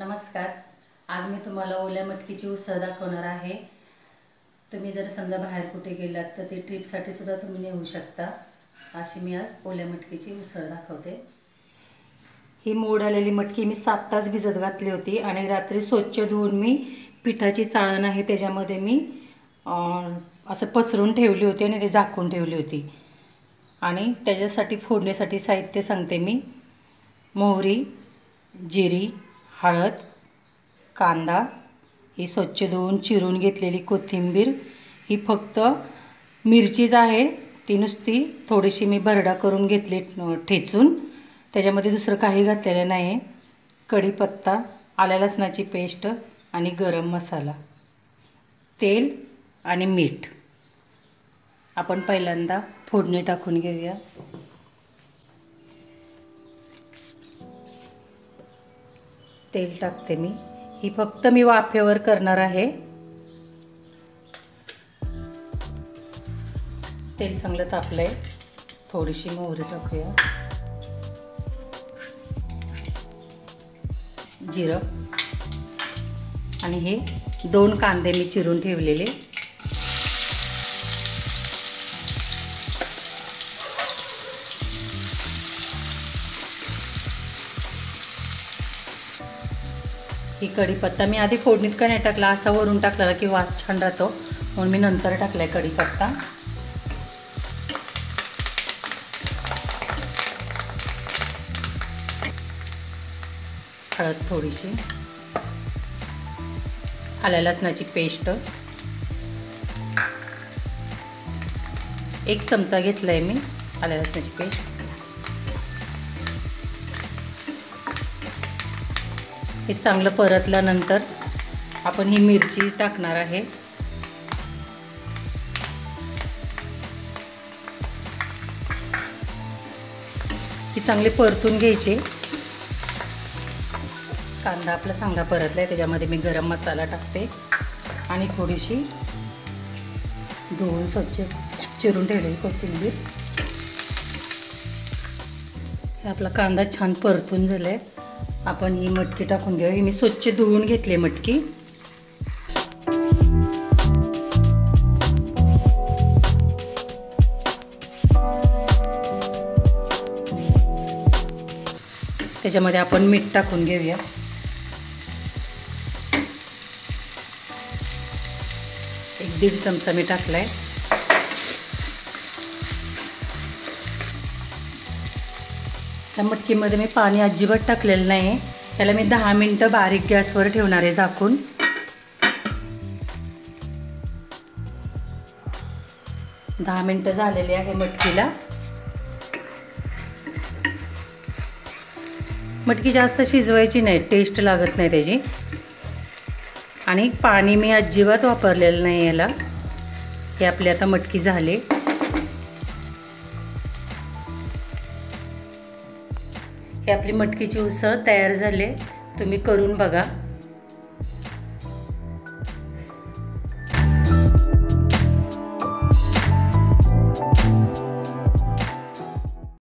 नमस्कार. आज मी तुम्हाला ओल्या मटकीची उसळ दाखवणार आहे. तुम्ही जर समजा बाहेर कुठे गेलात तर ते ट्रिपसाठी सुद्धा तुम्ही नेऊ शकता. अशी मी आज ओल्या मटकीची उसळ दाखवते. ही मोड आलेली मटकी मी सात तास भिजत घातली होती आणि रात्री स्वच्छ धुवून मी पिठाची चाळण आहे त्याच्यामध्ये मी असं पसरून ठेवली होती आणि ते झाकून ठेवली होती. आणि त्याच्यासाठी फोडण्यासाठी साहित्य सांगते मी. मोहरी जिरी हळद कांदा ही स्वच्छ धुवून चिरून घेतलेली कोथिंबीर ही फक्त मिरचीच आहे. ती नुसती थोडीशी मी भरडा करून घेतली ठेचून. त्याच्यामध्ये दुसरं काही घातलेलं नाही आहे कढीपत्ता आल्या लसणाची पेस्ट आणि गरम मसाला तेल आणि मीठ. आपण पहिल्यांदा फोडणी टाकून घेऊया. तेल टाकते मी. ही फक्त मी वाफेवर करणार आहे. तेल चांगलं तापलंय. थोडीशी मोहरी टाकूया. जिरं. आणि हे दोन कांदे मी चिरून ठेवलेले. ही कढीपत्ता मी आधी फोडणीत का नाही टाकला असा वरून टाकलेला की वास छान राहतो. म्हणून मी नंतर टाकलाय कढीपत्ता. हळद थोडीशी. आल्या लसणाची पेस्ट. एक चमचा घेतला आहे मी आल्या लसणाची पेस्ट. हे चांगलं परतल्यानंतर आपण ही मिरची टाकणार आहे. ही चांगली परतून घ्यायची. कांदा आपला चांगला परतला आहे त्याच्यामध्ये मी गरम मसाला टाकते आणि थोडीशी धुवून स्वच्छ चिरून ठेवलेली कोथिंबीर. हे आपला कांदा छान परतून झाला आहे आपण ही मटकी टाकून घेऊ ही मी स्वच्छ धुवून घेतली मटकी. त्याच्यामध्ये आपण मीठ टाकून घेऊया. एक दीड चमचा मी टाकलाय. त्या मटकीमध्ये मी पाणी अजिबात टाकलेलं नाही त्याला मी दहा मिनटं बारीक गॅसवर ठेवणार आहे झाकून. दहा मिनटं झालेली आहे मटकीला. मटकी जास्त शिजवायची नाही टेस्ट लागत नाही त्याची. आणि पाणी मी अजिबात वापरलेलं नाही याला. हे आपली आता मटकी झाली. हे आपली मटकीची उसळ तयार झाली तुम्ही करून बघा.